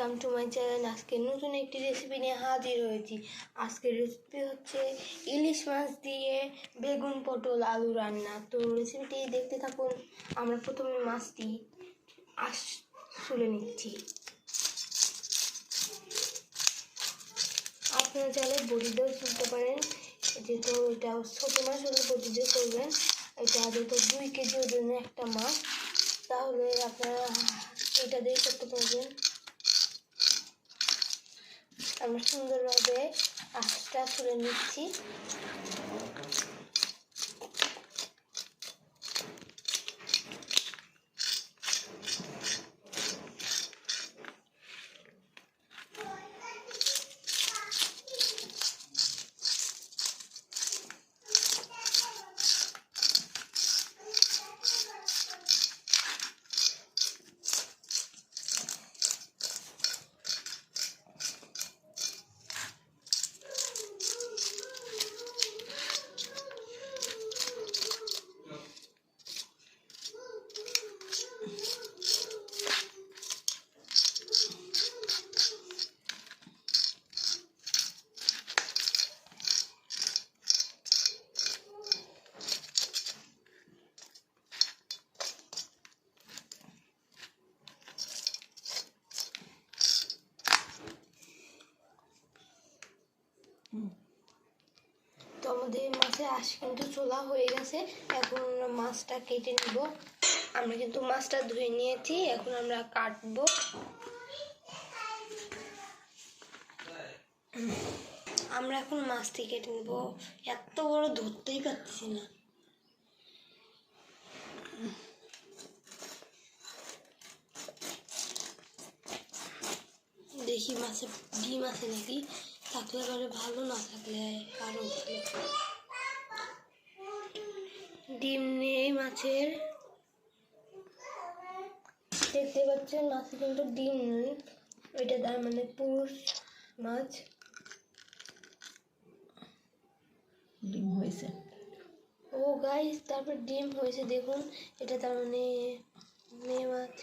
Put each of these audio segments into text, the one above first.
Welcome to my channel আজকে নতুন একটি রেসিপি নিয়ে হাজির হয়েছি। আজকের রেসিপি হচ্ছে ইলিশ মাছ দিয়ে বেগুন পটল আলু রান্না। তো রেসিপিটি দেখতে থাকুন। আমরা প্রথমে মাছটি আস তুলে নিচ্ছি। আপনারা চাইলে বড়ি দিয়েও তুলতে পারেন। যেহেতু এটা ছোটো মাছ হলে বড়ি দিয়ে করবেন এটা যেহেতু দুই কেজি ওজনের একটা মাছ। তাহলে আপনারা এটা দিয়ে করতে পারবেন। আমরা সুন্দরভাবে আঁচটা তুলে নিচ্ছি। তো আমাদের মাছের আশ কিন্তু চোলা হয়ে গেছে। এখন মাছটা কেটে নিব। আমরা কিন্তু মাছটা ধুয়ে নিয়েছি। এখন আমরা কাটবো। আমরা এখন মাছটি কেটে নেব। এত বড় ধরতেই পারছি না। দেখি মাছে ডিম আছে নাকি? থাকলে পরে ভালো না থাকলে আরও ভালো ডিম নেই মাছের। দেখতে পাচ্ছেন মাছে কিন্তু ডিম নেই। ওইটা তার মানে পুরুষ মাছ। ডিম হয়েছে। ও গাইস তারপর ডিম হয়েছে দেখুন। এটা তার মানে মেয়ে মাছ।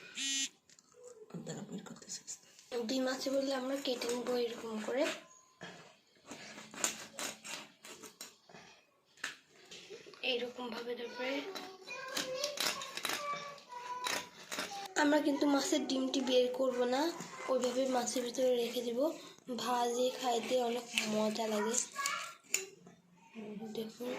ডিম আছে বললে আমরা কেটে নেব এরকম করে। তারপরে আমরা কিন্তু মাছের ডিমটি বের করব না, ওইভাবে মাছের ভিতরে রেখে দিব। ভাজে, খাইতে অনেক মজা লাগে। দেখুন।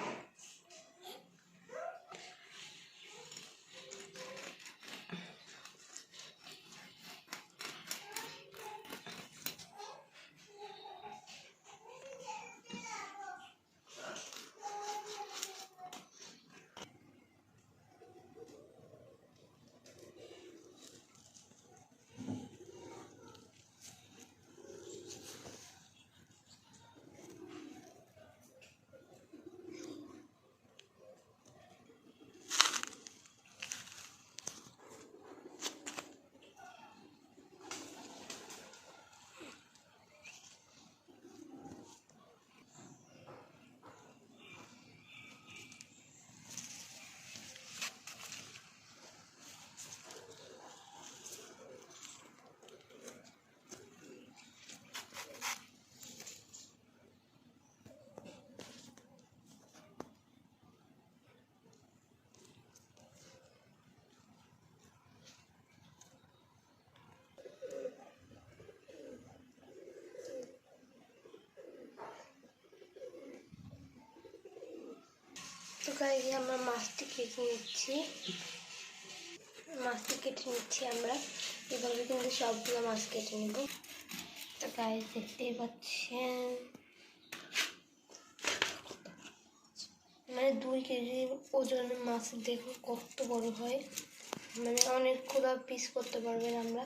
তো গাইজ আমরা মাছটি কেটে নিচ্ছি। মাছটি কেটে নিচ্ছি আমরা। এভাবে কিন্তু সবগুলো মাছ কেটে নেব। তো গাইজ দেখতেই পাচ্ছেন। মানে দুই কেজি ওজনের মাছ দেখুন, কত বড় হয়। মানে অনেকগুলো পিস করতে পারবেন আমরা।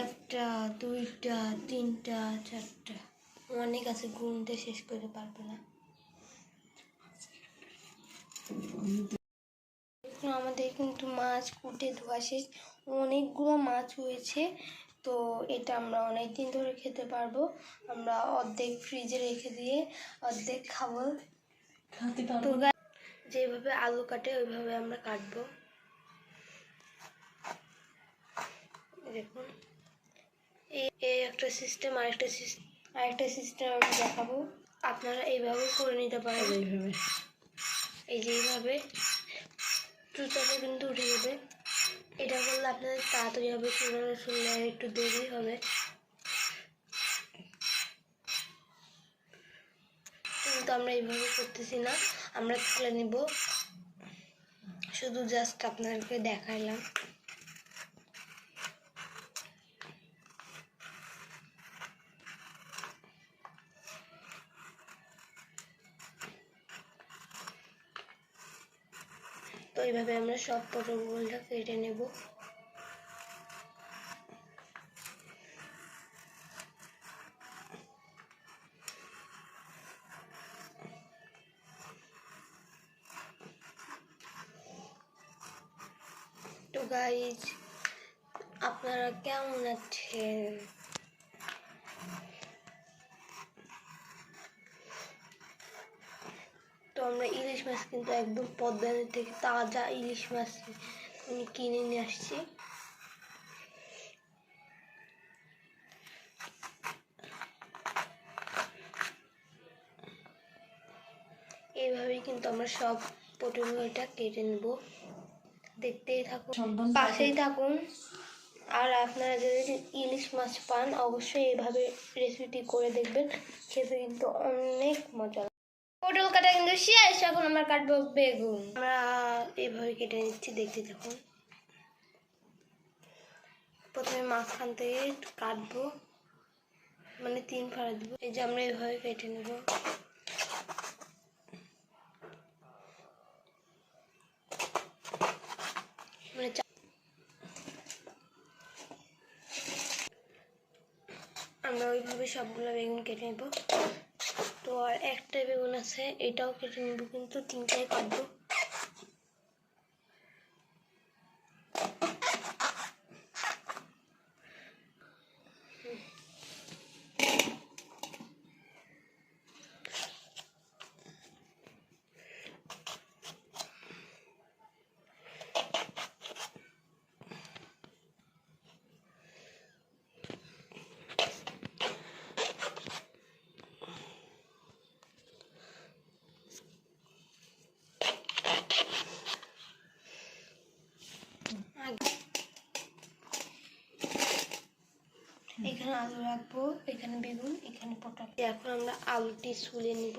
একটা, দুইটা, তিনটা, চারটা। অনেক আছে গুনতে শেষ করে পারব না। আমাদের কিন্তু মাছ কুটে ধোয়া শেষ। অনেকগুলো মাছ হয়েছে তো এটা আমরা অনেক দিন ধরে খেতে পারব। আমরা অর্ধেক ফ্রিজে রেখে দিয়ে অর্ধেক খাব। তো যেভাবে আলু কাটে ওইভাবে আমরা কাটবো। দেখুন এই একটা সিস্টেম আরেকটা সিস্টেম আরেকটা সিস্টেম আমি দেখাবো। আপনারা এইভাবে করে নিতে পারেন। এইভাবে। এই যে এইভাবে চুচাটা কিন্তু উঠে যাবে। এটা করলে আপনাদের তাড়াতাড়ি হবে চুলাটা শুনলে একটু দেরি হবে। কিন্তু আমরা এইভাবে করতেছি না। আমরা তুলে নিব। শুধু জাস্ট আপনাদেরকে দেখাইলাম। তো এইভাবে আমরা সব পটলগুলোটা কেটে নেব। তো গাইজ আপনারা কেমন আছেন? আমরা ইলিশ মাছ কিন্তু একদম পদ্মা নদী থেকে তাজা ইলিশ মাছ কিনে নিয়ে আসছি। এইভাবেই কিন্তু আমরা সব পটলটা কেটে নেব। দেখতেই থাকুন। পাশেই থাকুন। আর আপনারা যদি ইলিশ মাছ পান অবশ্যই এইভাবে রেসিপিটি করে দেখবেন। খেতে কিন্তু অনেক মজা কাটা কিন্তু শেষ, এখন আমরা কাটবো বেগুন। আমরা এইভাবে কেটে নিচ্ছি, দেখতে থাকুন। প্রথমে মাঝখান থেকে কাটবো মানে তিন ফাড়া দিব। এই যে আমরা এইভাবে কেটে নেব। মানে আমরা ওইভাবে সবগুলো বেগুন কেটে নেব। তো আর একটা বেগুন আছে এটাও কেটে নেব কিন্তু তিনটাই কাটবো আগে এখানে আলু রাখব এখানে বেগুন এখানে পটল। এখন আমরা আলুটি ছুলে নিব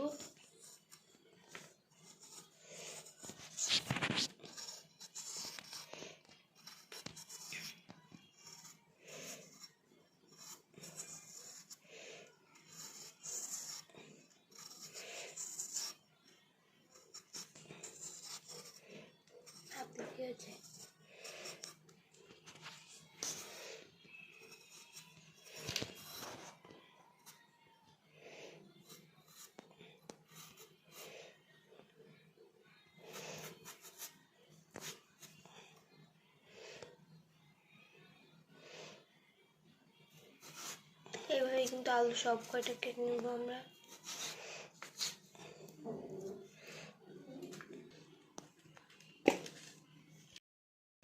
হাতে কি আছে আলু সব কয়টা কেটে নেব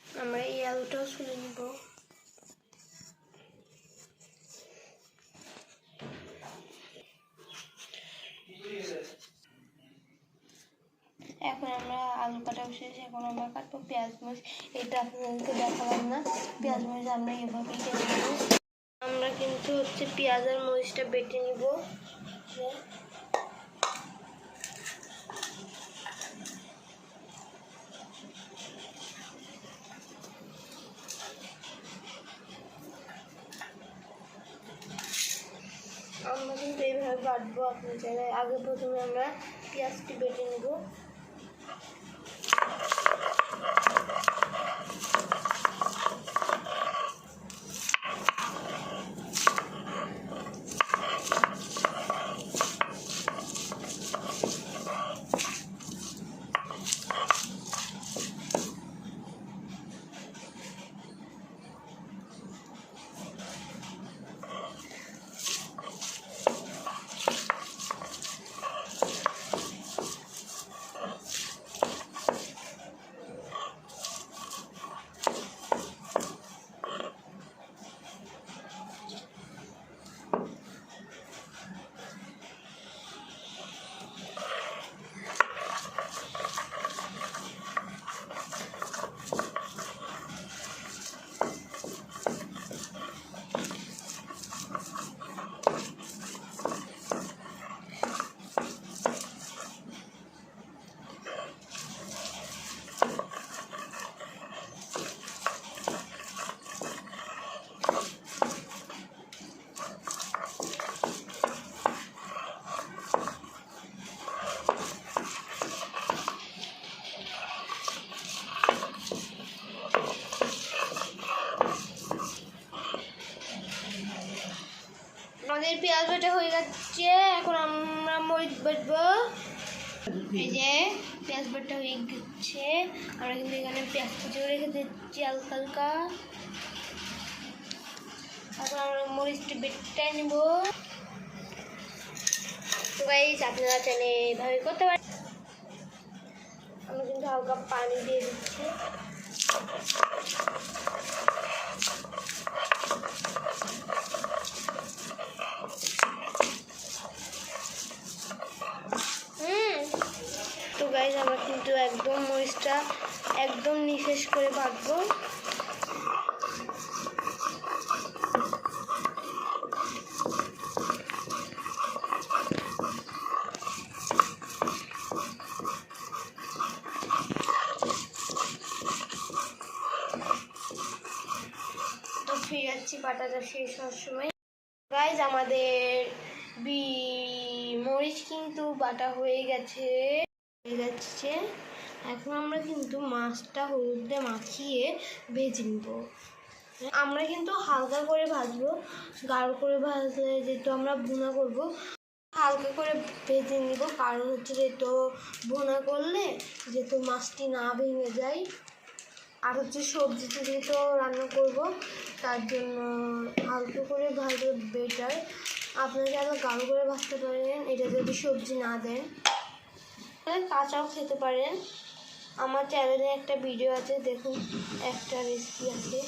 আমরা এই আলুটাও ছুলে নিব এখন আমরা আলু কাটা শেষ এখন আমরা কাটবো পেঁয়াজ মরিচ এটা আপনাদেরকে দেখালাম না পেঁয়াজ মরিচ আমরা এভাবেই কেটে নেব আমরা কিন্তু হচ্ছে পেঁয়াজ আর মরিচটা বেটে নিব। আমরা কিন্তু এইভাবে বাটবো আপনি চাইলে আগে প্রথমে আমরা পেঁয়াজটি বেটে নেব। এই পেঁয়াজ বাটা হয়ে গেছে। আমরা কিন্তু এখানে পেঁয়াজ কুচিও রেখে দিচ্ছি হালকা হালকা। তারপর আমরা মরিচটা বেটে নিব। গাইস আপনারা চাইলে এভাবে করতে পারেন। আমরা কিন্তু হালকা পানি দিয়ে দিচ্ছি হুম তো গাইজ আমরা কিন্তু একদম মরিচটা একদম নিশেষ করে বাটবো ফিরে যাচ্ছি বাটাটা শেষ হওয়ার আমাদের বি মরিচ কিন্তু বাটা হয়ে গেছে। হয়ে গেছে এখন আমরা কিন্তু মাছটা হলুদ মাখিয়ে ভেজে নিব। আমরা কিন্তু হালকা করে ভাজবো, গাঢ় করে ভাজলে যেহেতু আমরা ভুনা করব, হালকা করে ভেজে নিব। কারণ হচ্ছে যেহেতু ভুনা করলে যেহেতু মাছটি না ভেঙে যায়, আর হচ্ছে সবজিতে যেহেতু রান্না করব, তার জন্য হালকা করে ভাজলে বেটার আপনারা যারা গাঢ় করে ভাজতে পারেন, এটা যদি সবজি না দেন। কাঁচাও খেতে পারেন। আমার চ্যানেলে একটা ভিডিও আছে, দেখুন, একটা রেসিপি আছে,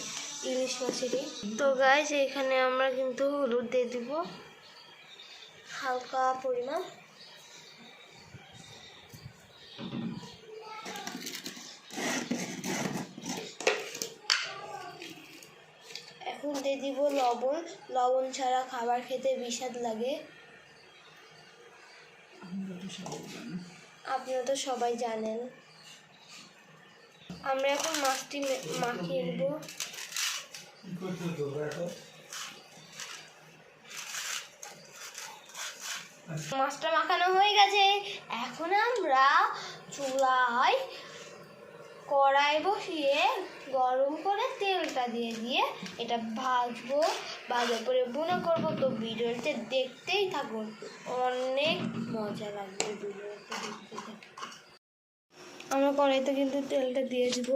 ইলিশ মাছেরই। তো গাইজ এখানে আমরা কিন্তু হলুদ দিয়ে দিব। হালকা পরিমাণ। এখন দিয়ে দিব লবণ। লবণ ছাড়া খাবার খেতে বিস্বাদ লাগে। আপনারা তো সবাই জানেন। আমরা এখন মাছটি মাখিয়ে নেব। মাছটা মাখানো হয়ে গেছে। এখন আমরা চুলায় কড়াই বসিয়ে গরম করে তেলটা দিয়ে দিয়ে এটা ভাজবো ভাজার পরে বুনো করব। তো ভিডিওতে দেখতেই থাকুন। অনেক মজা লাগবে থাকুন আমরা কড়াইতে কিন্তু তেলটা দিয়ে দিব।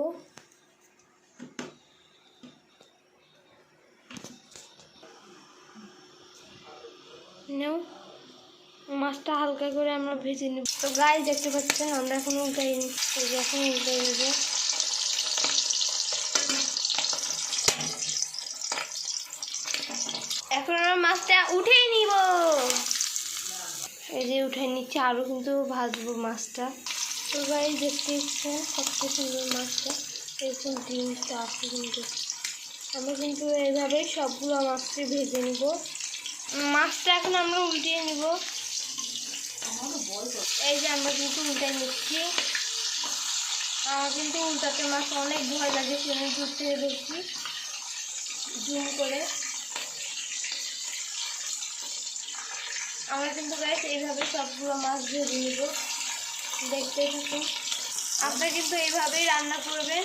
নাও, মাছটা হালকা করে আমরা ভেজে নিব। তো গায়ে দেখতে পাচ্ছেন, আমরা এখন উল্টাই নিচ্ছি এখন উল্টাই নেব। এখন আমরা মাছটা উঠেই নিব। এই যে উঠে নিচ্ছে আরও কিন্তু ভাজবো মাছটা। তো গায়ে দেখতে ইচ্ছে সবচেয়ে সুন্দর মাছটা। এরকম ডিমটা আছে কিন্তু। আমরা কিন্তু এইভাবেই সবগুলো মাছটি ভেজে নিব। মাছটা এখন আমরা উল্টিয়ে নিব। এই যে আমরা কিন্তু উল্টে নিচ্ছি। আমার কিন্তু উল্টাতে মাছ অনেক ভয় লাগে দূর থেকে দেখছি। জুম করে। আমরা কিন্তু গাইস এইভাবে সবগুলো মাছ ভেজে নিব। দেখতে থাকুন। আপনারা কিন্তু এইভাবেই রান্না করবেন।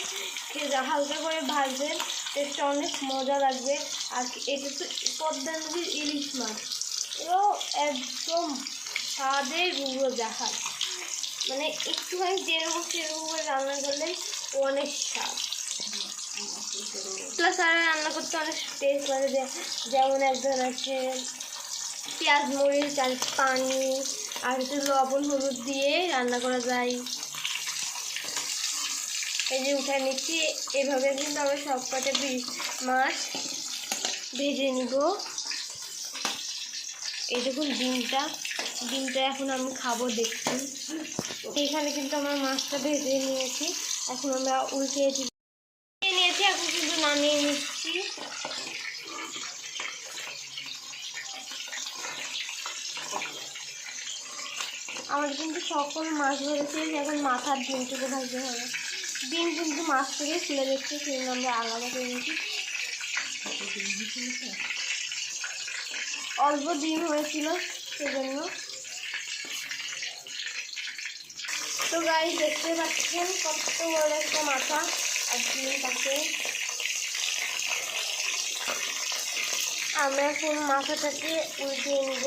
খেয়ে হালকা করে ভাজবেন টেস্টটা অনেক মজা লাগবে। আর এটা তো পদ্মা নদীর ইলিশ মাছ। এও একদম স্বাদের গুঁড়ো জাহাজ মানে একটুখানি যেরকম সেরকম করে রান্না করলে অনেক স্বাদ। প্লাস আর রান্না করতে অনেক টেস্ট লাগে যেমন একজন আছে পেঁয়াজ, মরিচ আর পানি আর একটু লবণ, হলুদ দিয়ে রান্না করা যায়। এই যে উঠে নিচ্ছি, এভাবে কিন্তু আমরা সব কটা মাছ ভেজে নিব। এই দেখুন ডিমটা ডিমটা এখন আমি খাব দেখছি। এখানে কিন্তু আমরা মাছটা ভেজে নিয়েছি, এখন আমরা উল্টে নিয়েছি, এখন কিন্তু নামিয়ে নিচ্ছি। আমার কিন্তু সকল মাছ ধরেছে এখন মাথার ডিমটুকু ভাজতে হবে। ডিম কিন্তু মাছ থেকে খুলে সেই জন্য আমরা আলাদা করে নিচ্ছি অল্প ডিম হয়েছিল, সেজন্য। তো গাই দেখতে পাচ্ছেন কত বড় একটা মাথা আর ডিম তাকে আমরা এখন মাথাটাকে উল্টিয়ে নিব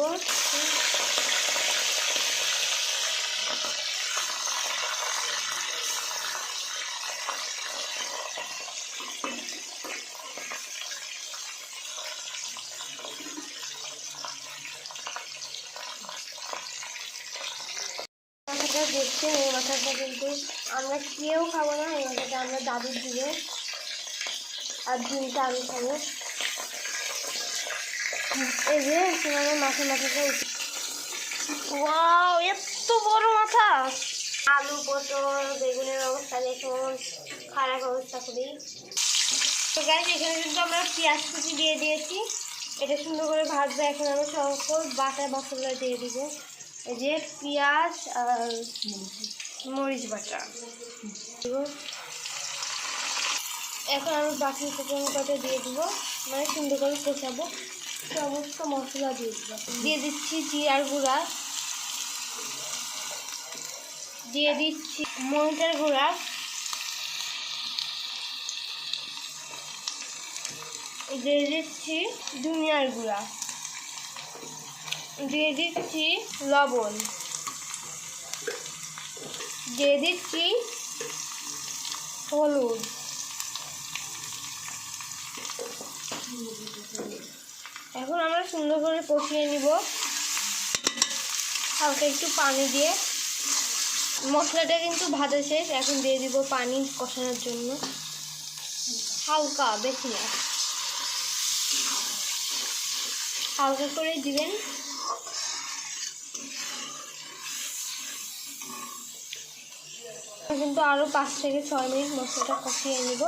মাথাটা দেখছেন এই মাথাটা কিন্তু আমরা কেউ খাব না, এই মাথাটা আমরা দাদুর দিব আর ডিমটা আমি খাব। এই যে আমার মাথা মাথাটা ওয়াও, এত বড় মাথা! আলু, পটল, বেগুনের অবস্থা দেখে খারাপ অবস্থা খুবই। তো এখানে কিন্তু আমরা পেঁয়াজ কুচি দিয়ে দিয়েছি। এটা সুন্দর করে ভাজবো, এখন আমরা সকল বাটা মশলা দিয়ে দিব। যে পেঁয়াজ আর মরিচ বাটা। এখন আমি বাকি শুকনো কটা দিয়ে দেবো। মানে সুন্দর করে কষাবো। সমস্ত মশলা দিয়ে দিব। দিয়ে দিচ্ছি জিরার গুঁড়া। দিয়ে দিচ্ছি মরিচের গুঁড়া। দিয়ে দিচ্ছি ধনিয়ার গুঁড়া। দিয়ে দিচ্ছি লবণ। দিয়ে দিচ্ছি হলুদ। এখন আমরা সুন্দর করে কষিয়ে নিব। হালকা একটু পানি দিয়ে। মশলাটা কিন্তু ভাজা শেষ, এখন দিয়ে দিব পানি কষানোর জন্য। হালকা, বেশি না। হালকা করে দিবেন। কিন্তু আরও পাঁচ থেকে ছয় মিনিট মশলাটা কষিয়ে নিব।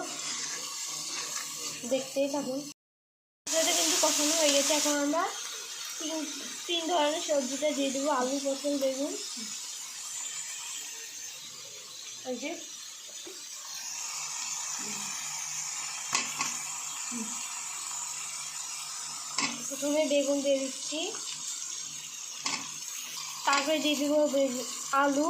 দেখতেই থাকুন। মশলাটা কিন্তু কষানো হয়ে গেছে। এখন আমরা তিন তিন ধরনের সবজিটা দিয়ে দেবো আলু পটল বেগুন। এই যে। প্রথমে বেগুন দিয়ে দিচ্ছি। তারপরে দিয়ে দেবো আলু।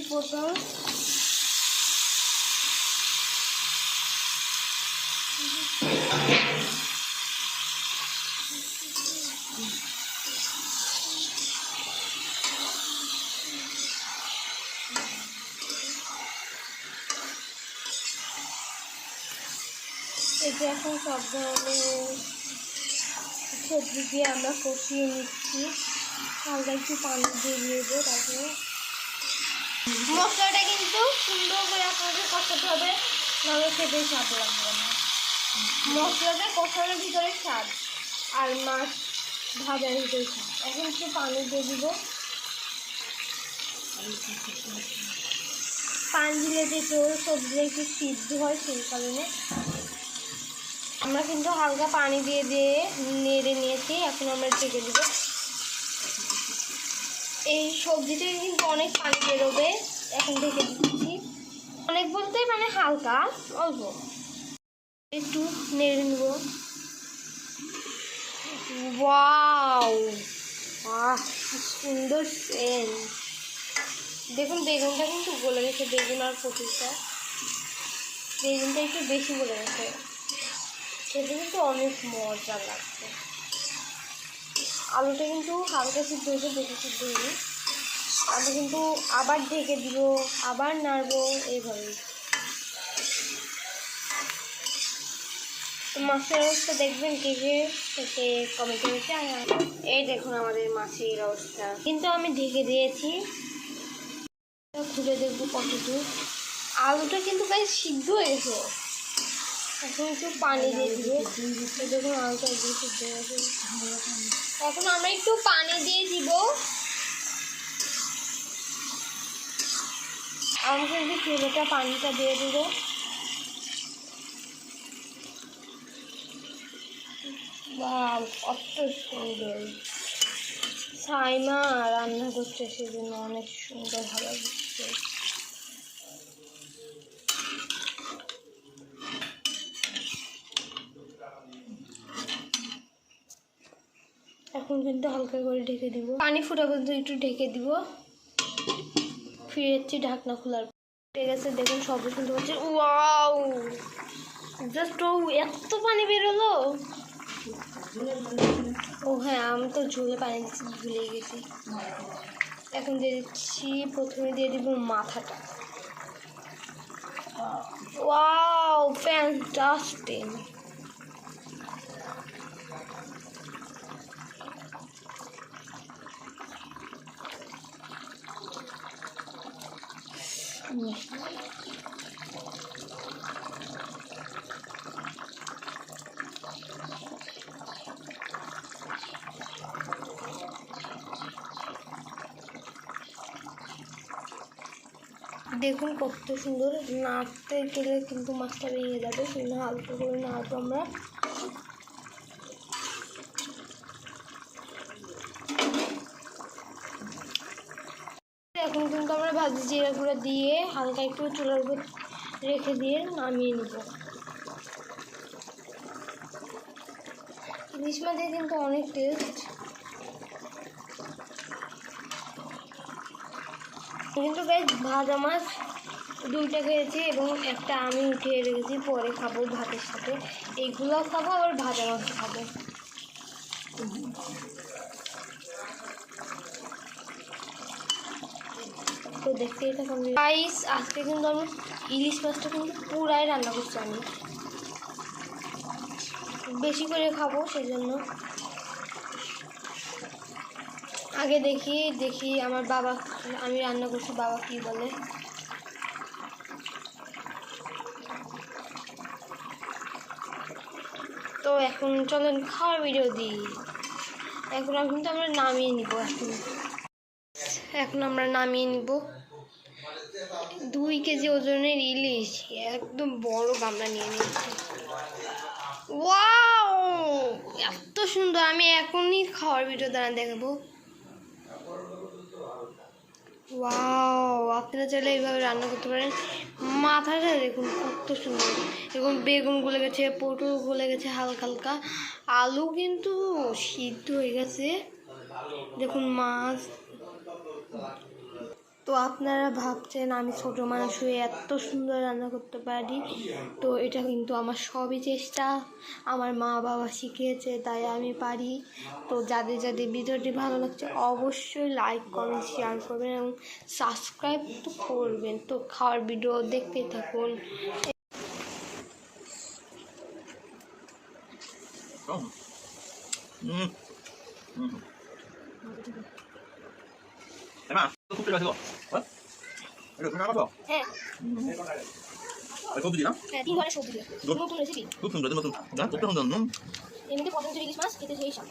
এখন দিয়ে দিচ্ছি পটল এই যে এখন সব ধরনের সবজি দিয়ে আমরা কষিয়ে নিচ্ছি হালকা একটু পানি দিয়ে দেবো তারপরে মশলাটা কিন্তু সুন্দর করে আপনাকে কষাতে হবে, নাহলে খেতে স্বাদ লাগবে না। মশলাটা কষানোর ভিতরে স্বাদ আর মাছ ভাজার ভিতরে স্বাদ। এখন একটু পানি দিয়ে দিব। পানি দিলে যে তোর সবজিটা একটু সিদ্ধ হয় সেই কারণে। আমরা কিন্তু হালকা পানি দিয়ে দিয়ে নেড়ে নিয়েছি, এখন আমরা ঢেকে দেবো। এই সবজিতে কিন্তু অনেক পানি বেরোবে। এখন ঢেকে দিচ্ছি। অনেক বলতে মানে হালকা, অল্প। একটু নেড়ে নেব। সুন্দর সেন্ট দেখুন, বেগুনটা কিন্তু গলে গেছে, বেগুন আর পটলটা। বেগুনটা একটু বেশি গলে গেছে। খেতে কিন্তু অনেক মজা লাগছে। আলুটা কিন্তু হালকা সিদ্ধ হয়েছে, বেশি সিদ্ধ হয়নি। আমরা কিন্তু আবার ঢেকে দিব, আবার নাড়বো, এইভাবে। তো মাছের অবস্থা দেখবেন কে কে সে কমেন্ট এই দেখুন আমাদের মাছের অবস্থা। কিন্তু আমি ঢেকে দিয়েছি। খুলে দেখব কতটুকু আলুটা কিন্তু প্রায় সিদ্ধ হয়ে গেছে এখন একটু পানি দিয়ে দিব। দেখুন আলুটা একদম সিদ্ধ এখন আমরা একটু পানি দিয়ে দিব। আমরা যদি চুলোটা, পানিটা দিয়ে দিব। কত সুন্দর। সাইমা রান্না করছে, সেজন্য অনেক সুন্দর, ভালো লাগছে। এখন কিন্তু হালকা করে ঢেকে দিব। পানি ফুটা পর্যন্ত একটু ঢেকে দিব। ফিরে যাচ্ছি ঢাকনা খোলার। ঠিক আছে দেখুন শব্দ শুনতে পাচ্ছি ওয়াও! জাস্ট ও, এত পানি বেরোলো ও হ্যাঁ আমি তো ঝোলে পানি ভুলে গেছি। এখন দিয়ে দিচ্ছি, প্রথমে দিয়ে দিব মাথাটা। Wow, fantastic! দেখুন কত সুন্দর নাড়তে গেলে কিন্তু মাছটা ভেঙে যাবে। সেই হালকা করে নাড়বো আমরা এখন কিন্তু আমরা ভাজি জিরা গুঁড়ো দিয়ে একটু চুলার উপর রেখে দিয়ে নামিয়ে নিব। ইলিশ মাছের কিন্তু অনেক টেস্ট কিন্তু গাইজ ভাজা মাছ। দুইটা খেয়েছি এবং একটা আমি উঠিয়ে রেখেছি, পরে খাব ভাতের সাথে। এইগুলো খাব, আবার ভাজা মাছ খাব। তো দেখতেই থাকুন রাইস আজকে কিন্তু আমি ইলিশ মাছটা কিন্তু পুরাই রান্না করছি আমি। বেশি করে খাব সেই জন্য আগে দেখি দেখি আমার বাবা, আমি রান্না করছি, বাবা কি বলে। তো এখন চলেন খাওয়ার ভিডিও দিই। এখন কিন্তু আমরা নামিয়ে নিব এখন। এখন আমরা নামিয়ে নিব। দুই কেজি ওজনের ইলিশ, একদম বড় গামলা নিয়ে নিয়েছি। ওয়াও! এত সুন্দর, আমি এখনই খাওয়ার ভিডিও দ্বারা দেখাবো। ওয়াও, আপনারা চাইলে এইভাবে রান্না করতে পারেন। মাথাটা দেখুন কত সুন্দর। এবং বেগুন গলে গেছে, পটল গলে গেছে, হালকা হালকা। আলু কিন্তু সিদ্ধ হয়ে গেছে। দেখুন মাছ। তো আপনারা ভাবছেন আমি ছোট মানুষ হয়ে এত সুন্দর রান্না করতে পারি? তো এটা কিন্তু আমার সবই চেষ্টা। আমার মা বাবা শিখিয়েছে তাই আমি পারি। তো যাদের যাদের ভিডিওটি ভালো লাগছে অবশ্যই লাইক কমেন্ট শেয়ার করবেন এবং সাবস্ক্রাইব তো করবেন। তো খাওয়ার ভিডিও দেখতেই থাকুন। 음. 음. তুমি আমাকে হ্যাঁ। হ্যাঁ তিন ধরনের সবজি। নতুন রেসিপি। খুব সুন্দর নতুন। না কত সুন্দর এমনিতে মাছ খেতে সেই সব